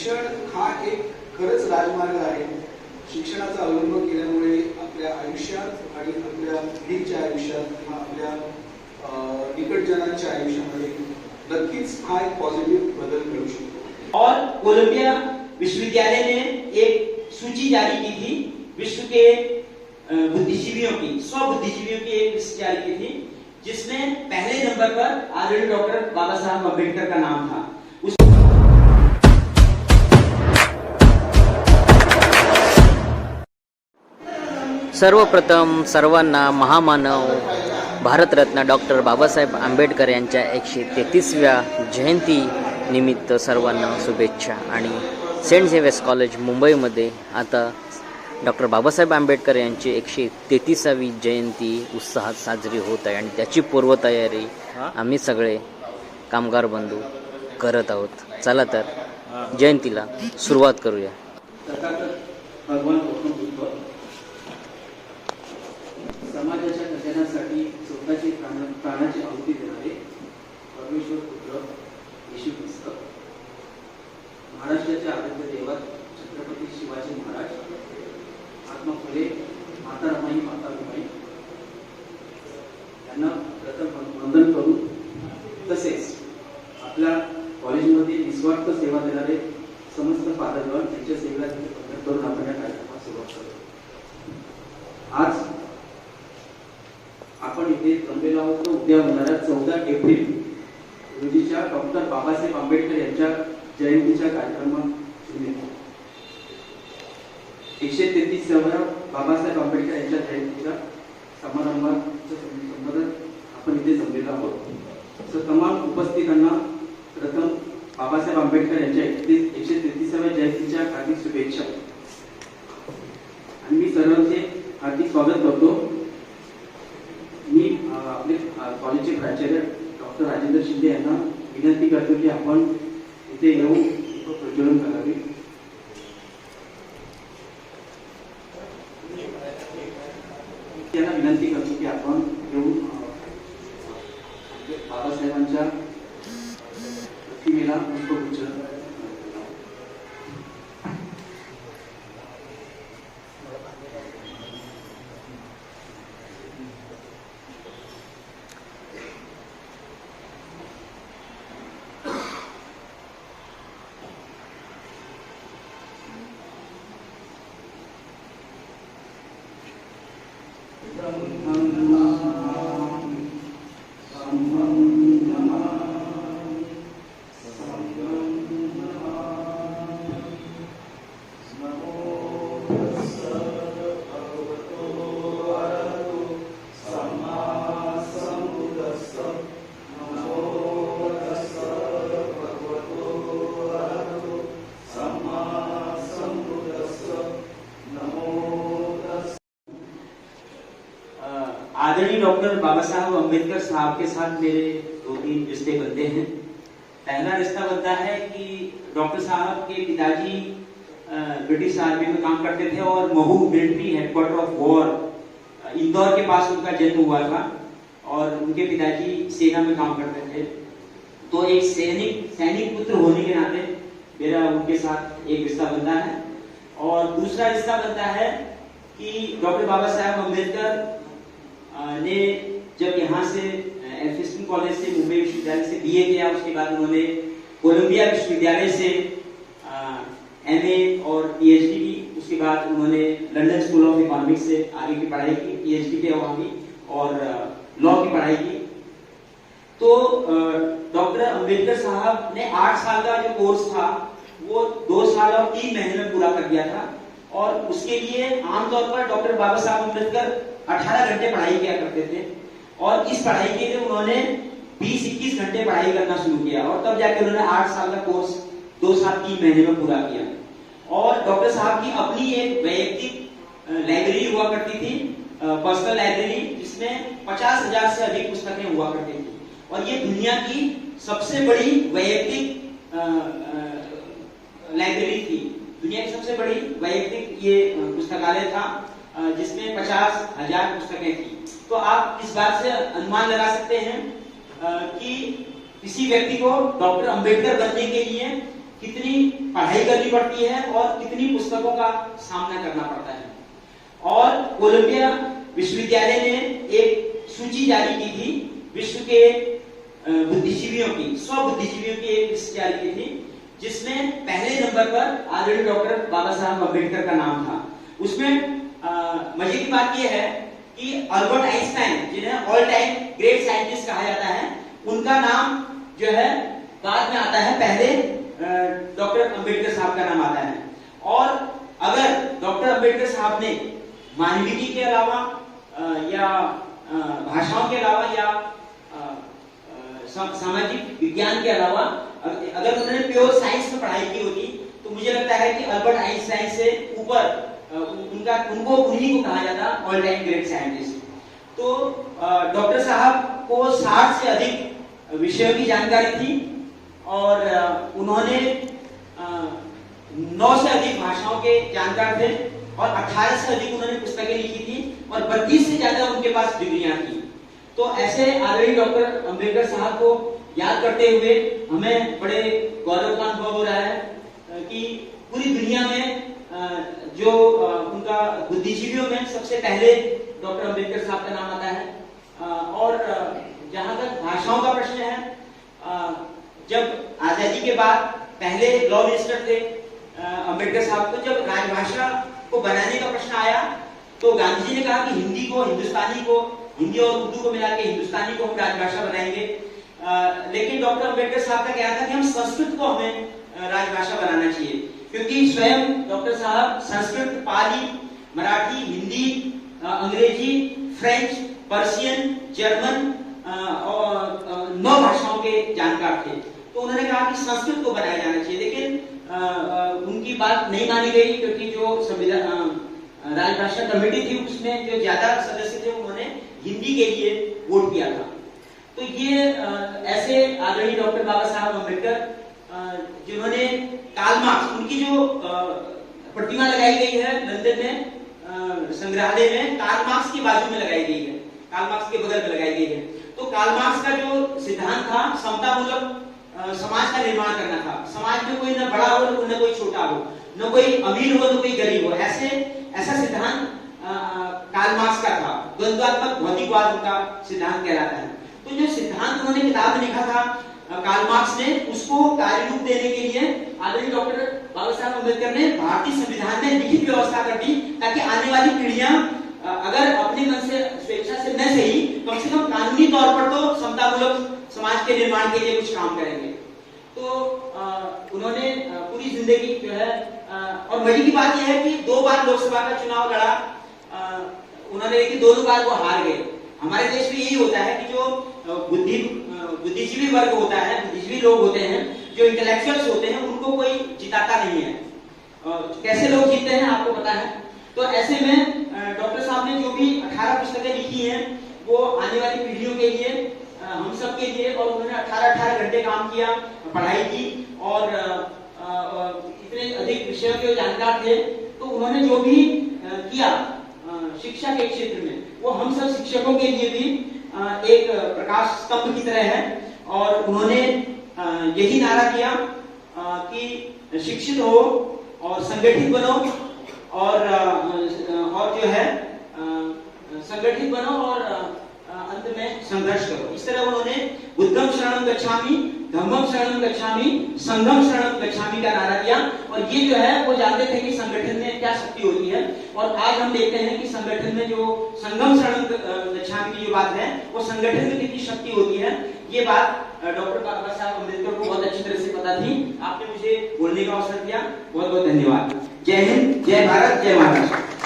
शिक्षण हा एक खरंच राजमार्ग आहे. शिक्षणाचा अवलंब केल्यामुळे आपल्या आयुष्यात आणि आपल्या आयुष्यात किंवा आपल्या निकटजनांच्या आयुष्यामध्ये नक्कीच हा एक पॉझिटिव्ह बदल शकतो. और कोलंबिया विश्वविद्यालय ने एक सूची जारी की थी, विश्व के बुद्धिजीवियों की सौ बुद्धिजीवियों की एक लिस्ट जारी की थी, जिसमें पहले नंबर पर आदरणीय डॉक्टर बाबा साहब अंबेडकर का नाम था। सर्वप्रथम सर्वांना महामानव भारतरत्न डॉक्टर बाबासाहेब आंबेडकर यांच्या एकशे तेहतीसव्या जयंती निमित्त सर्वांना शुभेच्छा. आणि सेंट झेवियर्स कॉलेज मुंबईमध्ये आता डॉक्टर बाबासाहेब आंबेडकर यांची एकशे तेहतीसावी जयंती उत्साहात साजरी होत आहे. आणि त्याची पूर्वतयारी आम्ही सगळे कामगार बंधू करत आहोत. चला तर जयंतीला सुरुवात करूया. भगवान गौतम स्वतःची प्राण प्राणाची आहुती देणारे परमेश्वर पुत्र येशू ख्रिस्त. महाराष्ट्राच्या आराध्य देवात छत्रपती शिवाजी महाराज. महात्मा फुले माता रमाई माता रुमाई. यांना प्रथम वंदन करू. तसेच आपल्या कॉलेजमध्ये निस्वार्थ सेवा देणारे समस्त फादरगण त्यांच्या सेवेला वंदन करून आपण या कार्यक्रमात सुरुवात करू. आज आपण इथे जमलेलो आहोत तो उद्या होणाऱ्या चौदा एप्रिल रोजीच्या डॉक्टर बाबासाहेब आंबेडकर यांच्या जयंतीच्या कार्यक्रमात एकशे तेहतीसाव्या बाबासाहेब आंबेडकर यांच्या जयंतीच्या समारंभाचं आपण इथे जमलेलो आहोत. तर तमाम उपस्थितांना प्रथम बाबासाहेब आंबेडकर यांच्या एकतीस एकशे तेहतीसाव्या जयंतीच्या हार्दिक शुभेच्छा. आणि मी सर्वांचे हार्दिक स्वागत करतो. कॉलेजचे प्राचार्य डॉक्टर राजेंद्र शिंदे यांना विनंती करतो की आपण इथे येऊन प्रज्वलन करा. आदरणीय डॉक्टर बाबा साहब अंबेडकर साहब के साथ मेरे दो तीन रिश्ते बनते हैं। पहला रिश्ता बनता है कि डॉक्टर साहब के पिताजी ब्रिटिश आर्मी में काम करते थे और Mhow military headquarter of war Indore के पास उनका जन्म हुआ था और उनके पिताजी सेना में काम करते थे। तो एक सैनिक सैनिक पुत्र होने के नाते मेरा उनके साथ एक रिश्ता बनता है। और दूसरा रिश्ता बनता है कि डॉक्टर बाबा साहेब अंबेडकर ने जब यहाँ से एल्फिस्टन कॉलेज से मुंबई विश्वविद्यालय से बीए किया, उसके बाद उन्होंने कोलंबिया विश्वविद्यालय से एमए और पीएचडी की, उसके बाद उन्होंने लंदन स्कूल ऑफ़ इकोनॉमिक्स से आगे की पढ़ाई की पीएचडी पे वहाँ की और लॉ की पढ़ाई की। तो डॉक्टर अंबेडकर साहब ने आठ साल का जो कोर्स था, वो दो साल और तीन महीने में पूरा कर दिया था। और उसके लिए आमतौर पर डॉक्टर बाबा साहब अंबेडकर 18 घंटे पढ़ाई किया करते थे। और इस पढ़ाई के लिए उन्होंने 20-21 घंटे पढ़ाई करना शुरू किया और तब जाके उन्होंने आठ साल का कोर्स दो साल तीन महीने में पूरा किया। और डॉक्टर साहब की अपनी एक वैयक्तिक लाइब्रेरी हुआ करती थी पर्सनल लाइब्रेरी जिसमें पचास हज़ार से अधिक पुस्तकें हुआ करती थी। और ये दुनिया की सबसे बड़ी वैयक्तिक लाइब्रेरी थी। दुनिया की सबसे बड़ी वैयक्तिक ये पुस्तकालय था। जिसमें पचास हज़ार पुस्तकें थी। तो आप इस बात से अनुमान लगा सकते हैं कि किसी व्यक्ति को डॉक्टर अंबेडकर बनने के लिए कितनी पढ़ाई करनी पड़ती है और कितनी पुस्तकों का सामना करना पड़ता है। और कोलंबिया विश्वविद्यालय ने एक सूची जारी की थी, विश्व के बुद्धिजीवियों की सौ बुद्धिजीवियों की एक लिस्ट जारी की थी, जिसमें पहले नंबर पर आदरणीय डॉक्टर बाबा साहब अंबेडकर का नाम था। उसमें मज़े की बात यह है कि अल्बर्ट आइंस्टाइन जिन्हें ऑल टाइम ग्रेट साइंटिस्ट कहा जाता है, उनका नाम जो है, बाद में आता है, पहले डॉक्टर अंबेडकर साहब का नाम आता है। और अगर डॉक्टर अंबेडकर साहब ने मानविकी के अलावा या भाषाओं के अलावा, या सम- सामाजिक विज्ञान के अलावा अगर उन्होंने प्योर साइंस में पढ़ाई की होती तो मुझे लगता है कि अल्बर्ट आइंस्टाइन से ऊपर उनका, उनको उन्हीं को कहा जाता ऑल टाइम ग्रेट साइंटिस्ट तो डॉक्टर साहब को 60 से अधिक विषयों की जानकारी थी और उन्होंने नौ से अधिक भाषाओं के जानकार थे और 18 से अधिक उन्होंने पुस्तकें लिखी थी और 32 से ज़्यादा उनके पास डिग्रियाँ थी। तो ऐसे आदरणीय डॉक्टर अंबेडकर साहब को याद करते हुए हमें बड़े गौरव का अनुभव हो रहा है कि पूरी दुनिया में जो उनका बुद्धिजीवियों में सबसे पहले डॉक्टर अंबेडकर साहब का नाम आता है। और जहाँ तक भाषाओं का प्रश्न है जब आज़ादी के बाद पहले लॉ मिनिस्टर थे अ, अंबेडकर साहब को जब राजभाषा को बनाने का प्रश्न आया तो गांधी जी ने कहा कि हिंदी को हिंदुस्तानी को हिंदी और उर्दू को मिला के हिंदुस्तानी को हम राजभाषा बनाएँगे। लेकिन डॉक्टर अंबेडकर साहब का कहना था कि हम संस्कृत को हमें राजभाषा बनाना चाहिए क्योंकि स्वयं डॉक्टर साहब संस्कृत पाली मराठी हिंदी अंग्रेज़ी फ्रेंच पर्शियन जर्मन और नौ भाषाओं के जानकार थे। तो उन्होंने कहा कि संस्कृत को बनाया जाना चाहिए। लेकिन उनकी बात नहीं मानी गई क्योंकि जो संविधान राजभाषा कमेटी थी उसमें जो ज़्यादा सदस्य थे उन्होंने हिंदी के लिए वोट किया था। तो ये अ, ऐसे आदरणीय डॉक्टर बाबा साहब अंबेडकर जिन्होंने कार्ल मार्क्स उनकी जो प्रतिमा लगाई गई है लंदन में संग्रहालय में कार्ल मार्क्स की बाजू में लगाई गई है कार्ल मार्क्स के बगल में लगाई गई है। तो कार्ल मार्क्स का जो सिद्धांत था समतामूलक अ, समाज का निर्माण करना था। समाज में कोई न बड़ा हो न कोई छोटा हो न कोई अमीर हो न कोई गरीब हो ऐसे ऐसा सिद्धांत कार्ल मार्क्स का था। द्वंद्वात्मक भौतिकवाद उनका सिद्धांत कहलाता है। तो जो सिद्धांत उन्होंने किताब में लिखा था कार्ल मार्क्स ने उसको कार्य रूप देने के लिए आदरणीय डॉक्टर बाबा साहब अंबेडकर ने भारतीय संविधान में लिखित व्यवस्था कर दी ताकि आने वाली पीढ़ियाँ अगर अपने मन से, स्वेच्छा से न सही, कम से कम कानूनी तौर पर तो समतामूलक समाज के निर्माण के लिए कुछ काम करेंगे। तो उन्होंने पूरी ज़िंदगी जो है और मज़े की बात यह है कि दो बार लोकसभा का चुनाव लड़ा उन्होंने लेकिन दोनों बार वो हार गए। हमारे देश में यही होता है कि जो बुद्धि बुद्धिजीवी वर्ग होता है, बुद्धिजीवी लोग होते हैं, जो इंटेलेक्चुअल्स होते हैं, उनको कोई जिताता नहीं है। कैसे लोग जीतते हैं, आपको पता है? तो ऐसे में डॉक्टर साहब ने जो भी 18 पुस्तकें लिखी हैं, वो आने वाली पीढ़ियों के लिए हम सब के लिए, और उन्होंने 18 18 घंटे काम किया, पढ़ाई की, और इतने अधिक विषयों के जानकार थे तो उन्होंने जो भी किया शिक्षा के क्षेत्र में, वो हम सब शिक्षकों के लिए भी एक प्रकाश स्तंभ की तरह है और उन्होंने यही नारा किया कि शिक्षित हो और संगठित बनो और और जो है संगठित बनो और अंत में संघर्ष करो। इस तरह उन्होंने उद्गम शरण गच्छामि। धम्मम शरणम गच्छामि संघम शरणम गच्छामि का नारा दिया। और ये जो है वो जानते थे कि संगठन में क्या शक्ति होती है। और आज हम देखते हैं कि संगठन में जो संगम शरणम अ, गच्छामि की जो बात है वो संगठन में कितनी शक्ति होती है। ये बात डॉक्टर बाबा साहब अंबेडकर को बहुत अच्छी तरह से पता थी। आपने मुझे बोलने का अवसर दिया। बहुत बहुत धन्यवाद। जय हिंद जय भारत जय Maharashtra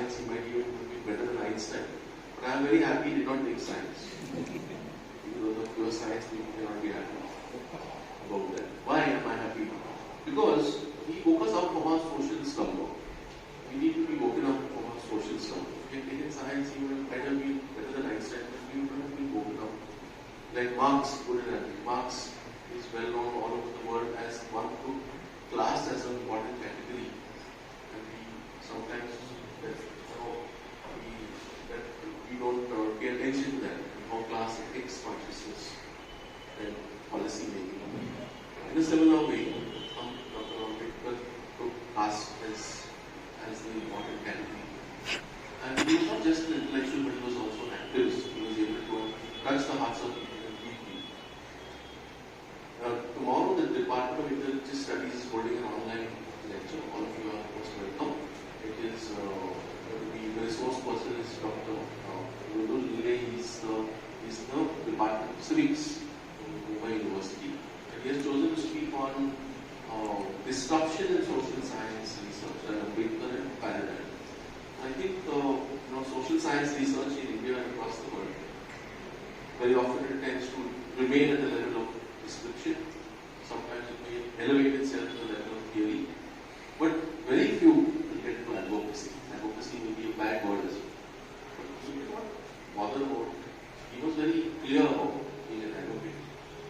science, he might even be better than Einstein. But I am very happy he did not take science. Because of pure science, we cannot be happy. about that. Why am I happy? Because he woke us up from our social slumber. We need to be woken up from our social slumber. If we had taken science, you would have better been better than Einstein, but you would have been woken up. Like Marx put it that. Marx is well known all over the world as one who classed as an important category. And we sometimes that, you know, we, that we don't uh, pay attention to that, and how class affects consciousness and policy making. In a similar way, um, Dr. Ambedkar took caste as, as the important category. And he was not just an intellectual, but he was also an activist. He was able to touch the hearts of people and lead people. Uh, tomorrow, the Department of Intellectual Studies is holding an online lecture. All of you are most welcome. It is uh, going to be the resource person is Dr. Uh, Nudul Lile. He's the he's the Civics in Mumbai University. He has chosen to speak on uh, disruption in social science research and Ambedkar paradigm. I think uh, you know social science research in India and across the world very often it tends to remain at the level of description. Sometimes it may elevate itself to the level of theory. But very few will get to advocacy. Advocacy may be a bad word as well. He did not bother about. He was very clear about being an advocate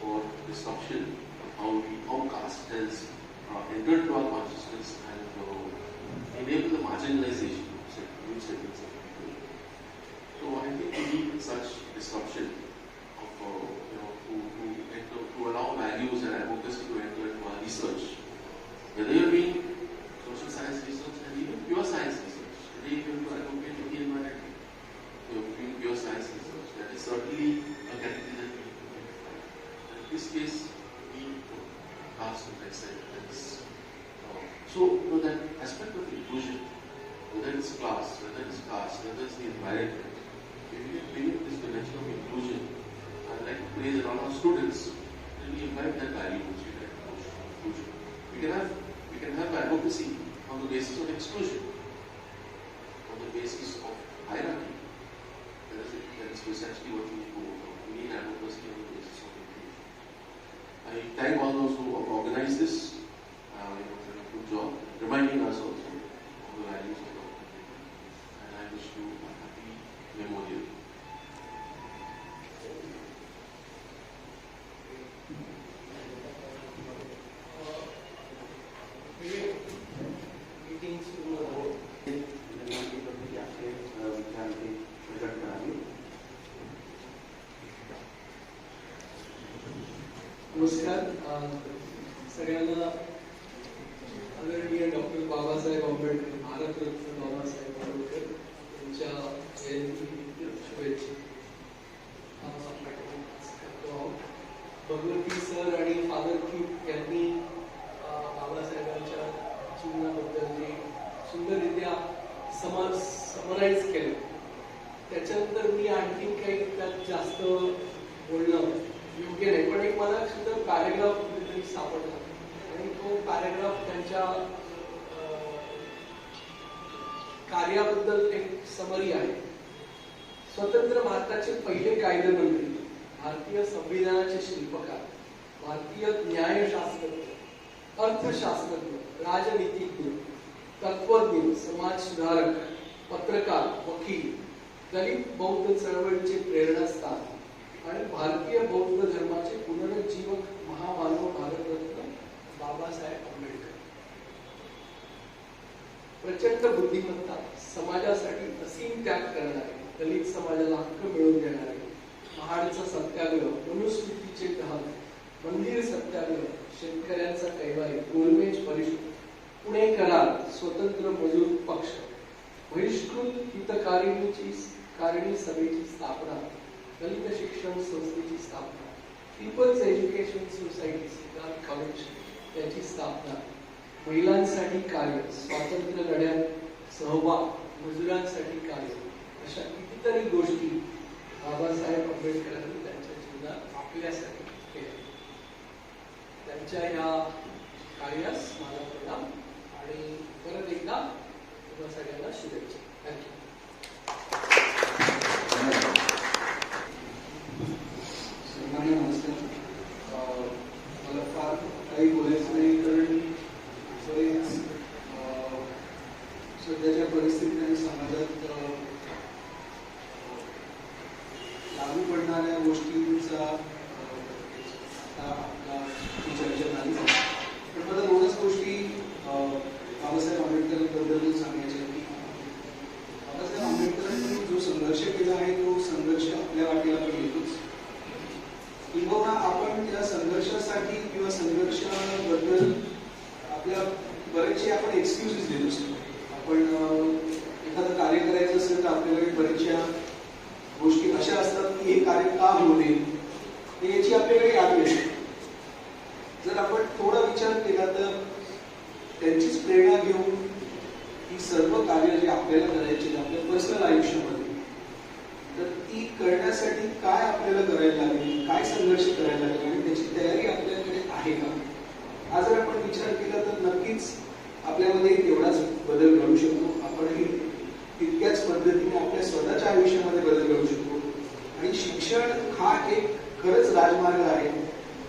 for disruption of how we, how caste has uh, entered to our consciousness and uh, enabled the marginalization of certain huge segments of people. So I think we need such disruption of, uh, you know, to, to, enter, to allow values and advocacy to enter into our research. Whether you're doing social science research and even pure science research, today if you have to advocate for the environment, you're doing pure science research. That is certainly a category that we need to identify. And in this case, we said, as, uh, so you know, that aspect of inclusion, whether it's class, whether it's caste, whether it's the environment, if we can bring in this dimension of inclusion, I'd like to praise around our students, and we invite that value inclusion. We can have we can have advocacy on the basis of exclusion, on the basis of hierarchy. That is, that is essentially what we work. We need advocacy on the basis of. I thank all those who have organized this. Uh, a good job reminding us also of the values of organization. And I wish you a happy memorial. नमस्कार सगळ्यांना आदरणीय doctor Babasaheb Ambedkar Bharat Ratna Babasaheb Ambedkar यांच्या जयंतीनिमित्त शुभेच्छा. Bhagwati sir आणि father क्यूब यांनी बाबासाहेबांच्या जीवनाबद्दल जे सुंदररित्या समा समराईज केलं त्याच्यानंतर मी आणखी काही त्यात जास्त बोलणं पॅरेग्राफ कुठेतरी सापडला. आणि तो पॅरेग्राफ त्यांच्या कार्याबद्दल एक समरी आहे. स्वतंत्र भारताचे पहिले कायदेमंत्री भारतीय संविधानाचे शिल्पकार भारतीय न्यायशास्त्रज्ञ अर्थशास्त्रज्ञ राजनीतिज्ञ तत्वज्ञ समाज सुधारक पत्रकार वकील दलित बौद्ध चळवळीचे प्रेरणास्थान आणि भारतीय बौद्ध धर्माचे पुनरुज्जीवन महामानव भारतरत्न बाबासाहेब आंबेडकर प्रचंड बुद्धिमत्ता समाजासाठी असीम त्याग करणारे दलित समाजाला हक्क मिळवून देणारे महाडचा सत्याग्रह मनुस्मृतीचे दहन मंदिर सत्याग्रह शेतकऱ्यांचा कैवारी गोलमेज परिषद पुणे करार स्वतंत्र मजूर पक्ष बहिष्कृत हितकारिणीची कारणी सभेची स्थापना दलित शिक्षण संस्थेची स्थापना people's education society Siddharth college याची स्थापना. महिलांसाठी कार्य स्वातंत्र्य लढ्यात सहभाग मजुरांसाठी कार्य अशा कितीतरी गोष्टी बाबासाहेब आंबेडकरांनी त्यांच्या जीवनात आपल्यासाठी केल्या त्यांच्या या कार्यास माझा प्रणाम आणि परत एकदा तुम्हा सगळ्यांना शुभेच्छा. थँक्यू सर्वांना नमस्कार अ, काही बोलायचं नाही कारण बरेच अं, सध्याच्या परिस्थितीत आणि समाजात अं, लागू पडणाऱ्या गोष्टींचा अं, आता आपला ही चर्चा झाली पण मला दोनच गोष्टी अं, बाबासाहेब आंबेडकरांबद्दल सांगायच्या आहेत की बाबासाहेब आंबेडकरांनी जो संघर्ष केला आहे तो संघर्ष आपल्या वाटेला पण येतोच किंबहुना आपण त्या संघर्षासाठी किंवा संघर्षाबद्दल आपल्या बरेचसे आपण एक्सक्युजेस देत असतो आपण एखादं कार्य करायचं असेल तर आपल्याकडे बऱ्याचशा गोष्टी अशा असतात की हे कार्य का होऊ नये याची आपल्याकडे यादी असते. जर आपण थोडा विचार केला तर त्यांचीच प्रेरणा घेऊन ही सर्व कार्य जे आपल्याला करायची आपल्या पर्सनल आयुष्यामध्ये तर ती करण्यासाठी काय आपल्याला करायला लागेल? काय संघर्ष करायला लागेल? आणि त्याची तयारी आपल्याकडे आहे का? हा जर आपण विचार केला तर नक्कीच बदल शकतो. आपणही तितक्याच पद्धतीने आपल्या स्वतःच्या आयुष्यामध्ये बदल घडू शकतो. आणि शिक्षण हा एक खरंच राजमार्ग आहे.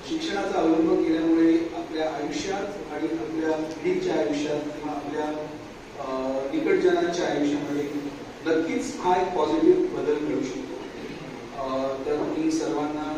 शिक्षणाचा अवलंब केल्यामुळे आपल्या आयुष्यात आणि आपल्या पिढीच्या आयुष्यात किंवा आपल्या निकटजनांच्या आयुष्यामध्ये नक्कीच हा एक पॉझिटिव्ह बदल घडू शकतो. तर मी सर्वांना